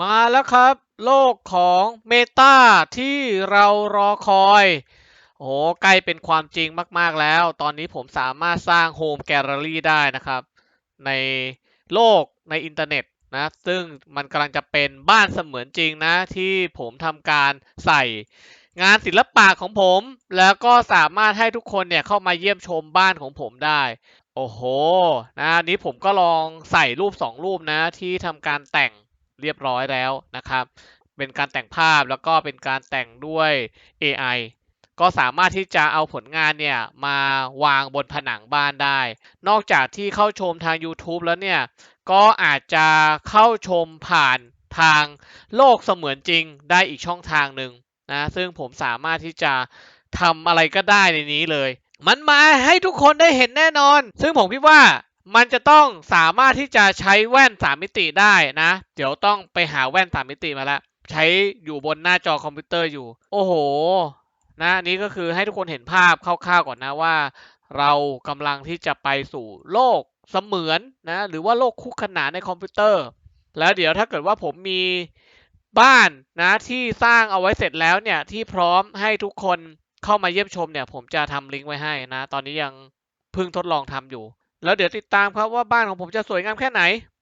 มาแล้วครับ โลกของเมตาที่เรารอคอย โอ้โหใกล้เป็นความจริงมาก ๆ แล้ว ตอนนี้ผมสามารถสร้างโฮมแกลเลอรี่ได้นะครับ ในโลกในอินเทอร์เน็ตนะ ซึ่งมันกำลังจะเป็นบ้านเสมือนจริงนะ ที่ผมทำการใส่งานศิลปะของผม แล้วก็สามารถให้ทุกคนเนี่ยเข้ามาเยี่ยมชมบ้านของผมได้ โอ้โห นะนนี้ผมก็ลองใส่รูปสองรูปนะที่ทำการแต่ง เรียบร้อยแล้วนะครับ เป็นการแต่งภาพแล้วก็เป็นการแต่งด้วย AI ก็สามารถที่จะเอาผลงานเนี่ยมาวางบนผนังบ้านได้ นอกจากที่เข้าชมทาง YouTube แล้วเนี่ย ก็อาจจะเข้าชมผ่านทางโลกเสมือนจริงได้อีกช่องทางหนึ่งนะ ซึ่งผมสามารถที่จะทำอะไรก็ได้ในนี้เลย มันมาให้ทุกคนได้เห็นแน่นอน ซึ่งผมคิดว่า มันจะต้องสามารถที่จะใช้แว่น 3 มิติได้นะ เดี๋ยวต้องไปหาแว่น 3 มิติมาแล้วใช้อยู่บนหน้าจอคอมพิวเตอร์อยู่ โอ้โห นะอันนี้ก็คือให้ทุกคนเห็นภาพคร่าวๆก่อนนะว่า เรากำลังที่จะไปสู่โลกเสมือนนะ หรือว่าโลกคู่ขนานในคอมพิวเตอร์ แล้วเดี๋ยวถ้าเกิดว่าผมมีบ้านนะที่สร้างเอาไว้เสร็จแล้วเนี่ยที่พร้อมให้ทุกคนเข้ามาเยี่ยมชมเนี่ย ผมจะทำลิงก์ไว้ให้นะ ตอนนี้ยังเพิ่งทดลองทำอยู่ แล้วเดี๋ยวติดตามครับว่าบ้านของผมจะสวยงามแค่ไหน